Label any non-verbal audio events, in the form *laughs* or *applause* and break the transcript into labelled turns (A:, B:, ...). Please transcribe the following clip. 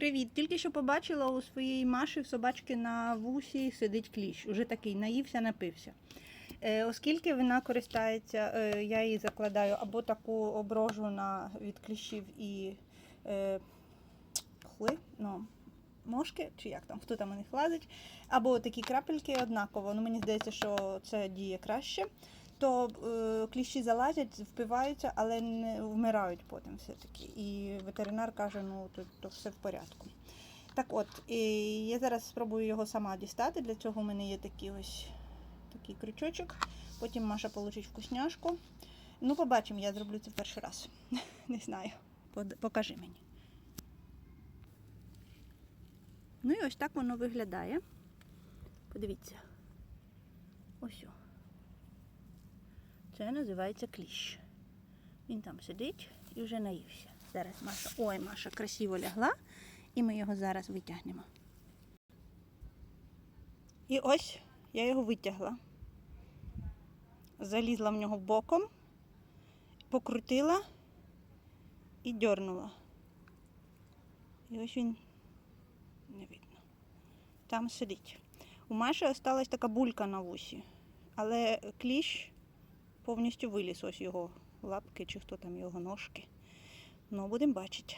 A: Привіт! Тільки що побачила у своїй Маші в собачки на вусі сидить кліщ. Уже такий наївся, напився. Е, оскільки вона користається, е, я їй закладаю або таку оброжу на, від кліщів і е, пхли, ну, мошки, чи як там, хто там у них лазить, або такі крапельки однаково. Ну, мені здається, що це діє краще. То е, кліщі залазять, впиваються, але не вмирають потім все-таки. І ветеринар каже, ну то, то все в порядку. Так от, і я зараз спробую його сама дістати. Для цього в мене є такий ось такий крючочок. Потім Маша получить вкусняшку. Ну, побачимо, я зроблю це перший раз. *laughs* Не знаю. Покажи мені. Ну і ось так воно виглядає. Подивіться. Ось. Це називається кліщ. Він там сидить і вже наївся. Зараз Маша. Ой, Маша красиво лягла, і ми його зараз витягнемо. І ось я його витягла. Залізла в нього боком, покрутила і дьорнула. І ось він не видно. Там сидить. У Маші осталась така булька на вусі, але кліщ повністю виліз ось його лапки чи хто там його ножки. Ну, будемо бачити.